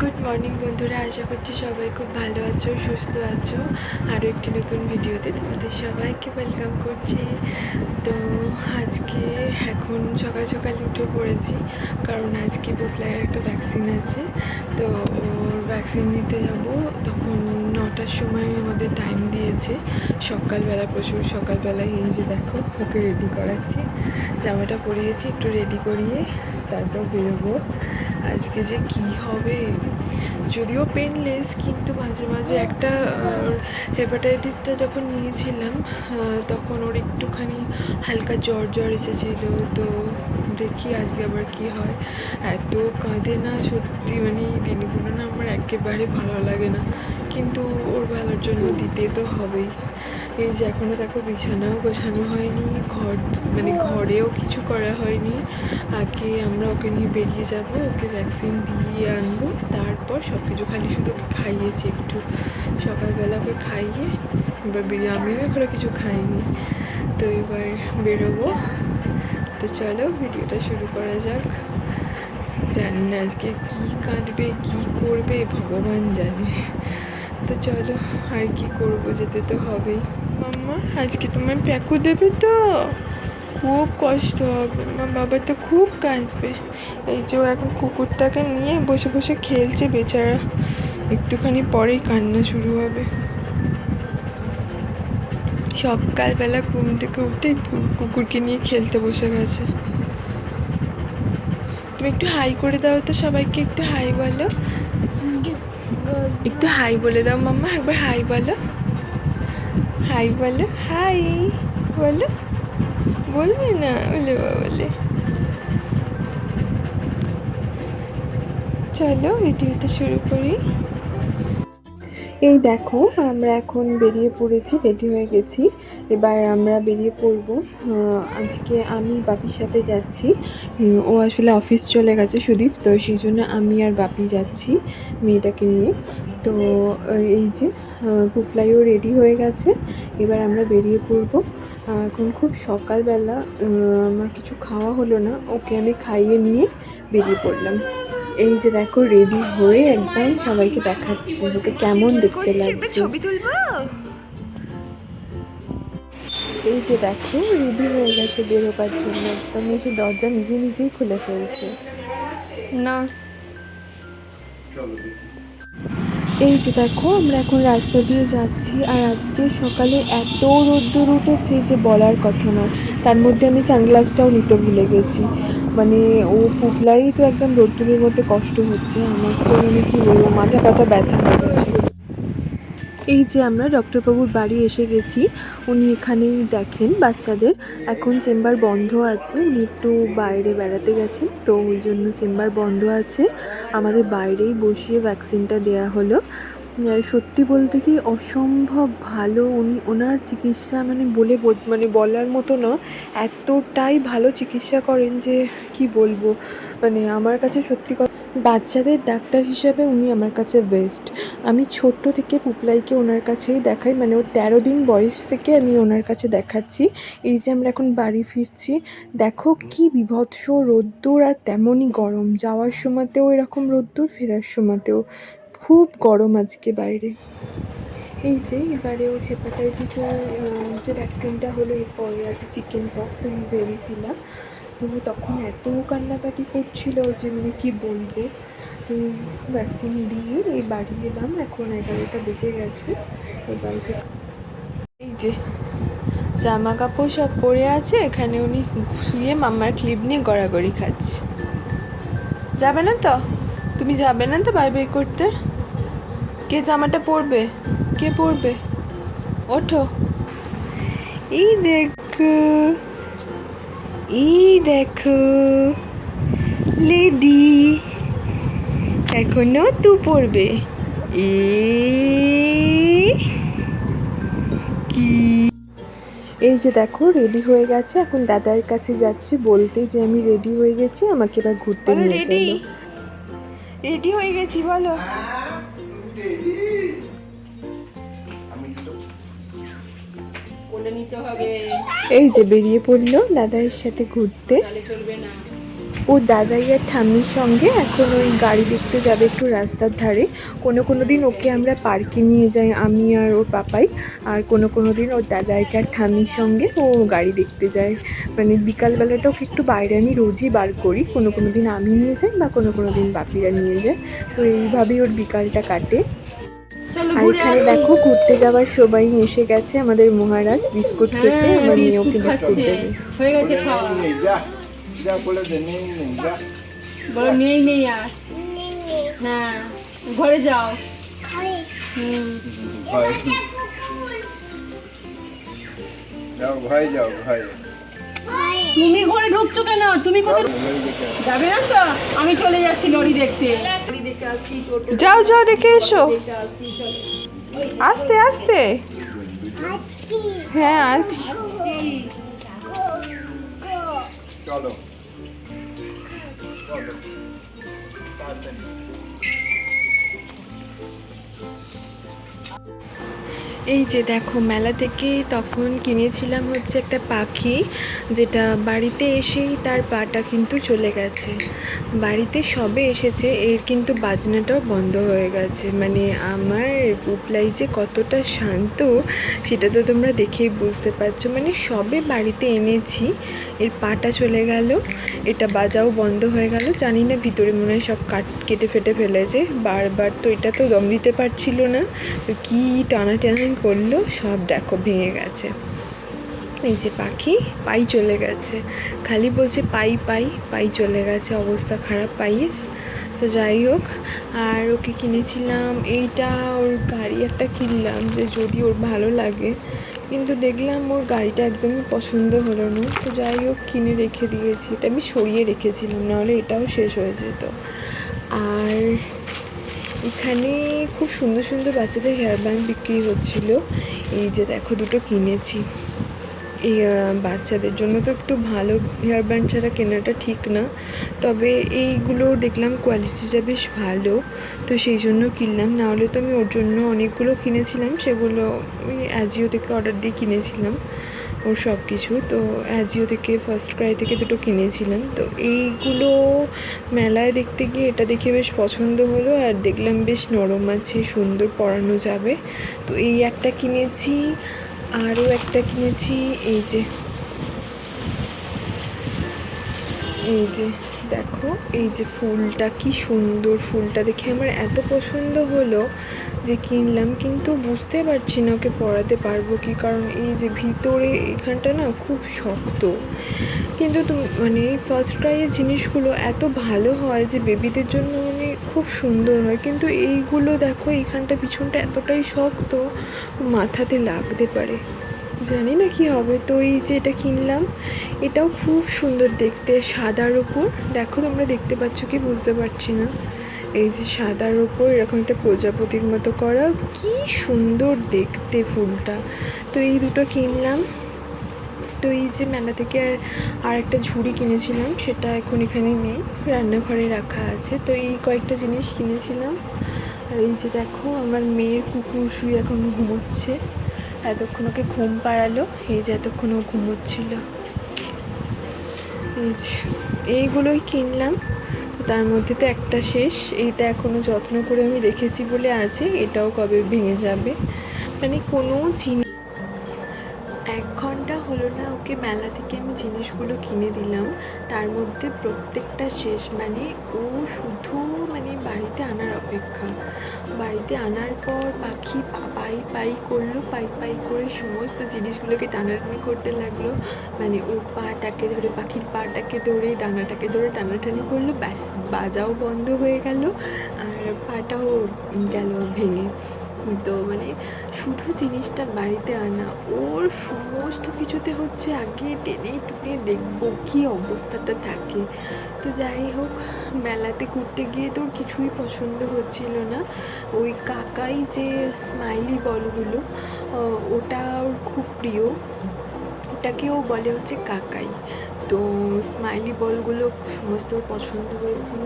Good morning বন্ধুরা। আশা করছি সবাই খুব ভালো আছো, সুস্থ আছো। আরও একটি নতুন ভিডিওতে তোমাদের সবাইকে ওয়েলকাম করছি। তো আজকে এখন সকাল সকাল উঠে পড়েছি, কারণ আজকে বুকলাইয়ের একটা ভ্যাকসিন আছে। তো ওর ভ্যাকসিন নিতে যাব। তখন নটার সময় আমাদের টাইম দিয়েছে। সকালবেলা প্রচুর সকালবেলায় এই যে দেখো, ওকে রেডি করাচ্ছি। জামাটা পরিয়েছি, একটু রেডি করিয়ে তারপর বেরোবো। আজকে যে কি হবে? যদিও পেনলেস কিন্তু মাঝে মাঝে একটা হেপাটাইটিসটা যখন নিয়েছিলাম তখন ওর একটুখানি হালকা জ্বর জ্বর এসেছিল। তো দেখি আজকে আবার কি হয়। এত কাঁদে না সত্যি মানে দিনগুলো না আমার একেবারে ভালো লাগে না। কিন্তু ওর ভালোর জন্য দিতে তো হবেই। এই যে এখনও দেখো বিছানাও গোছানো হয়নি, ঘর মানে ঘরেও কিছু করা হয়নি। আগে আমরা ওকে নিয়ে বেরিয়ে যাব, ওকে ভ্যাকসিন দিয়ে আনব, তারপর সব কিছু খালি শুধু খাইয়েছি একটু। সকালবেলা ওকে খাইয়ে, এবার বেরিয়ে আমিও এখনও কিছু খাইনি। তো এবার বেরোবো। তো চলো ভিডিওটা শুরু করা যাক। জানি না আজকে কী কাঁদবে, কী করবে, ভগবান জানে। তো চলো আর কি করব, যেতে তো হবেই। মাম্মা, আজকে তোমার প্যাকু দেবে তো? খুব কষ্ট হবে। আমার বাবা তো খুব কাঁদবে। এই যে এখন কুকুরটাকে নিয়ে বসে বসে খেলছে বেচারা। একটুখানি পরেই কান্না শুরু হবে। সকালবেলা ঘুম থেকে উঠে কুকুরকে নিয়ে খেলতে বসে গেছে। তুমি একটু হাই করে দাও তো সবাইকে, একটু হাই বলো। একটু হাই বলে দাও মাম্মা, একবার হাই বলো। হাই বলো হাই বলো। বলবে না? বলে বলে। চলো ভিডিওটা শুরু করি। এই দেখো, আমরা এখন বেরিয়ে পড়েছি রেডি হয়ে গেছি। এবার আমরা বেরিয়ে পড়ব। আজকে আমি বাপির সাথে যাচ্ছি। ও আসলে অফিস চলে গেছে সুদীপ, তো সেই জন্য আমি আর বাপি যাচ্ছি মেয়েটাকে নিয়ে। তো, এই যে পুপলাইও রেডি হয়ে গেছে। এবার আমরা বেরিয়ে পড়ব। এখন খুব সকালবেলা আমার কিছু খাওয়া হলো না। ওকে আমি খাইয়ে নিয়ে বেরিয়ে পড়লাম। এই যে দেখো রেডি হয়ে একদম সবাইকে দেখাচ্ছে। ওকে কেমন দেখতে লাগছে। এই যে দেখো রেডি হয়ে গেছে বেরোবার জন্য। একদম এসে দরজা নিজে নিজেই খুলে ফেলছে। না। এই যে দেখো, আমরা এখন রাস্তা দিয়ে যাচ্ছি আর আজকে সকালে এত রোদ্দুর উঠেছে যে বলার কথা নয়। তার মধ্যে আমি সানগ্লাসটাও নিতে ভুলে গেছি। মানে ও পুবলাই তো একদম রোদ্দুরের মধ্যে কষ্ট হচ্ছে। আমার তো মানে কী বলব মাথা ব্যথা হয়ে গেছে এই যে আমরা ডক্টরবাবুর বাড়ি এসে গেছি, উনি এখানেই দেখেন বাচ্চাদের। এখন চেম্বার বন্ধ আছে, উনি একটু বাইরে বেড়াতে গেছেন, তো ওই জন্য চেম্বার বন্ধ আছে। আমাদের বাইরেই বসিয়ে ভ্যাকসিনটা দেয়া হলো। সত্যি বলতে কি অসম্ভব ভালো উনি, ওনার চিকিৎসা মানে বলে মানে বলার মতো না, এতটাই ভালো চিকিৎসা করেন যে কি বলব? মানে আমার কাছে সত্যি কথা, বাচ্চাদের ডাক্তার হিসাবে উনি আমার কাছে বেস্ট আমি ছোট্ট থেকে পুপলাইকে ওনার কাছেই দেখাই মানে ও তেরো দিন বয়স থেকে আমি ওনার কাছে দেখাচ্ছি। এই যে আমরা এখন বাড়ি ফিরছি, দেখো কি বিভৎস রোদ্দুর আর তেমনই গরম। যাওয়ার সময়তেও এরকম রোদ্দুর, ফেরার সময়তেও। খুব গরম আজকে বাইরে। এই যে এবারে ওর হেপাটাইটিসের যে ভ্যাকসিনটা হলো, এরপরে আছে চিকেন পক্স আমি ভেবেছিলাম তো তখন এত কান্নাকাটি করছিল যে মানে কী বলব? তো ভ্যাকসিন দিয়ে এই বাড়ি এলাম, এখন এগারোটা বেজে গেছে। এই বাড়িতে এই যে জামা কাপড় সব পরে আছে, এখানে উনি শুয়ে মাম্মার ক্লিপ নিয়ে গড়াগড়ি খাচ্ছে। যাবে না তো? তুমি যাবে না তো বাই বাই করতে? কে জামাটা পরবে? কে পরবে? ওঠো। এই দেখো। এই দেখো। লেডি এখনও তু পড়বে এ কি? এই যে দেখো রেডি হয়ে গেছে। এখন দাদার কাছে যাচ্ছি। বলতে যে আমি রেডি হয়ে গেছি আমাকে এবার ঘুরতে নিয়ে চলো। রেডি হয়ে গেছি বলো। কোলে নিতে হবে। এই যে বেরিয়ে পড়ল দাদার সাথে ঘুরতে। চলবে না। ও দাদাই আর ঠাম্মির সঙ্গে এখন ওই গাড়ি দেখতে যাবে একটু রাস্তার ধারে। কোনো কোনো দিন ওকে আমরা পার্কে নিয়ে যাই আমি আর ওর পাপাই। আর কোনো কোনো দিন ওর দাদাইকে আর ঠাম্মির সঙ্গে ও গাড়ি দেখতে যায়। মানে বিকালবেলাটা ওকে একটু বাইরে আমি রোজই বার করি। কোনো কোনো দিন আমি নিয়ে যাই বা কোনো কোনো দিন বাপিরা নিয়ে যায়। তো এইভাবেই ওর বিকালটা কাটে। আর এখানে দেখো ঘুরতে যাওয়ার সবাই এসে গেছে আমাদের মহারাজ। বিস্কুট খেতে হ্যাঁ, আমার মেয়েও বিস্কুট বিস্কুট দেবে। হয়ে গেছে খাওয়া। যা যা বলে দে নেই নেই যা। বলো নেই নেই আর। হ্যাঁ ঘরে যাও। হুম যাও ভয় যাও ভয় তুমি ঘরে ঢুকছো কেন? তুমি কোথায় দেখে যাবে না তো? আমি চলে যাচ্ছি লরি দেখতে। যাও যাও দেখে এসো। চলো আস্তে। আস্তে হ্যাঁ আস চলো চলো এই যে দেখো, মেলা থেকে তখন কিনেছিলাম হচ্ছে একটা পাখি, যেটা বাড়িতে এসেই তার পাটা কিন্তু চলে গেছে। বাড়িতে সবে এসেছে, এর কিন্তু বাজনাটাও বন্ধ হয়ে গেছে। মানে আমার উপলাই যে কতটা শান্ত, সেটা তো তোমরা দেখেই বুঝতে পারছ। মানে সবে বাড়িতে এনেছি, এর পাটা চলে গেল, এটা বাজাও বন্ধ হয়ে গেল। জানি না ভিতরে মনে হয় সব কাট কেটে ফেটে ফেলেছে। বারবার তো এটা তো দম দিতে পারছিল না। তো কী টানাটানি করল, সব দেখো ভেঙে গেছে। এই যে পাখি, পাই চলে গেছে। খালি বলছে পাই পাই পাই চলে গেছে, অবস্থা খারাপ পাইয়ের। তো যাই হোক, আর ওকে কিনেছিলাম, এইটা ওর গাড়ি একটা কিনলাম যে যদি ওর ভালো লাগে। কিন্তু দেখলাম ওর গাড়িটা একদমই পছন্দ হলো না। তো যাই হোক, কিনে রেখে দিয়েছি। এটা আমি সরিয়ে রেখেছিলাম, নাহলে এটাও শেষ হয়ে যেত। আর এখানে খুব সুন্দর সুন্দর বাচ্চাদের হেয়ার ব্যান্ড বিক্রি হচ্ছিল। এই যে দেখো, দুটো কিনেছি। এই বাচ্চাদের জন্য তো একটু ভালো হেয়ার ব্যান্ড ছাড়া কেনাটা ঠিক না। তবে এইগুলো দেখলাম কোয়ালিটিটা বেশ ভালো, তো সেই জন্য কিনলাম। নাহলে তো আমি ওর জন্য অনেকগুলো কিনেছিলাম, সেগুলো আমি অ্যাজিও থেকে অর্ডার দিয়ে কিনেছিলাম। ওর সব কিছু। তো অ্যাজিও থেকে ফার্স্ট ক্রাই থেকে দুটো কিনেছিলাম। তো এইগুলো মেলায় দেখতে গিয়ে এটা দেখে বেশ পছন্দ হলো আর দেখলাম বেশ নরম আছে, সুন্দর পরানো যাবে। তো এই একটা কিনেছি, আরও একটা কিনেছি, এই যে। এই যে, দেখো, এই যে ফুলটা কি সুন্দর, ফুলটা দেখে আমার এত পছন্দ হলো। যে কিনলাম, কিন্তু বুঝতে পারছি না ওকে পড়াতে পারব কি, কারণ এই যে ভিতরে এখানটা না খুব শক্ত। কিন্তু মানে এই ফার্স্ট ক্রাইয়ের জিনিসগুলো এত ভালো হয় যে বেবিদের জন্য মানে খুব সুন্দর হয়। কিন্তু এইগুলো দেখো, এইখানটা পিছনটা এতটাই শক্ত, মাথাতে লাগতে পারে। জানি না কি হবে। তো এই যে এটা কিনলাম, এটাও খুব সুন্দর দেখতে, সাদার ওপর দেখো তোমরা দেখতে পাচ্ছ কি, বুঝতে পারছি না। এই যে সাদার ওপর এরকম একটা প্রজাপতির মতো করা, কি সুন্দর দেখতে ফুলটা। তো এই দুটো কিনলাম। তো এই যে মেলা থেকে আর আর একটা ঝুড়ি কিনেছিলাম, সেটা এখন এখানে নেই, রান্নাঘরে রাখা আছে। তো এই কয়েকটা জিনিস কিনেছিলাম। আর এই যে দেখো, আমার মেয়ের কুকুর শুয়ে এখন ঘুমোচ্ছে। এতক্ষণ ওকে ঘুম পাড়ালো, এই যে এতক্ষণ ও ঘুমোচ্ছিল। এইগুলোই কিনলাম। তার মধ্যে তো একটা শেষ। এইটা এখনও যত্ন করে আমি রেখেছি বলে আছে, এটাও কবে ভেঙে যাবে। মানে কোনো জিনিস কিনে দিলাম। তার মধ্যে প্রত্যেকটা শেষ মানে ও শুধু মানে বাড়িতে আনার অপেক্ষা। বাড়িতে আনার পর পাখি পাই পাই করল, পাই পাই করে সমস্ত জিনিসগুলোকে টানাটানি করতে লাগল। মানে ওর পাটাকে ধরে, পাখির পাটাকে ধরে, ডানাটাকে ধরে টানাটানি করল। ব্যাস, বাজাও বন্ধ হয়ে গেল। আর পাটাও গেল ভেঙে। তো মানে শুধু জিনিসটা বাড়িতে আনা, ওর সমস্ত কিছুতে হচ্ছে আগে টেনে টুনে দেখব কী অবস্থাটা থাকে। তো যাই হোক, মেলাতে ঘুরতে গিয়ে তোর কিছুই পছন্দ হচ্ছিল না। ওই কাকাই যে স্মাইলি বলগুলো ওটা ওর খুব প্রিয়। ওটাকেও বলে হচ্ছে কাকাই। তো স্মাইলি বলগুলো সমস্ত পছন্দ হয়েছিল।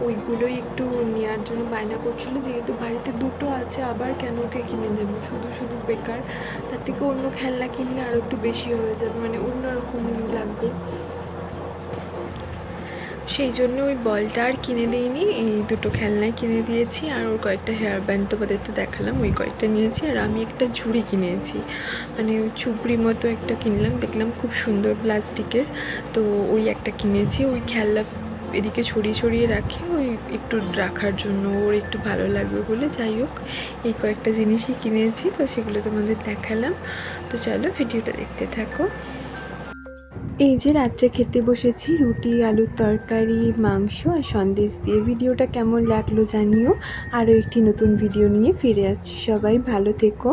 ওইগুলোই একটু নেওয়ার জন্য বায়না করছিল। যেহেতু বাড়িতে দুটো আছে, আবার কেন ওকে কিনে দেবো? শুধু শুধু বেকার। তার থেকে অন্য খেলনা কিনলে আরও একটু বেশি হয়ে যাবে। মানে অন্যরকম লাগবে। সেই জন্য ওই বলটা আর কিনে দিইনি। এই দুটো খেলনাই কিনে দিয়েছি। আর ওর কয়েকটা হেয়ার ব্যান্ড তোমাদের তো দেখালাম। ওই কয়েকটা নিয়েছি। আর আমি একটা ঝুড়ি কিনেছি। মানে ওই চুপড়ি মতো একটা কিনলাম। দেখলাম খুব সুন্দর প্লাস্টিকের তো ওই একটা কিনেছি। ওই খেলনা এদিকে ছড়িয়ে ছড়িয়ে রাখি, ওই একটু রাখার জন্য ওর একটু ভালো লাগবে বলে। যাই হোক, এই কয়েকটা জিনিসই কিনেছি, তো সেগুলো তোমাদের দেখালাম। তো চলো ভিডিওটা দেখতে থাকো। এই যে রাত্রে খেতে বসেছি, রুটি, আলুর তরকারি, মাংস আর সন্দেশ দিয়ে। ভিডিওটা কেমন লাগল জানিও। আরও একটি নতুন ভিডিও নিয়ে ফিরে আসছি সবাই, ভালো থেকো।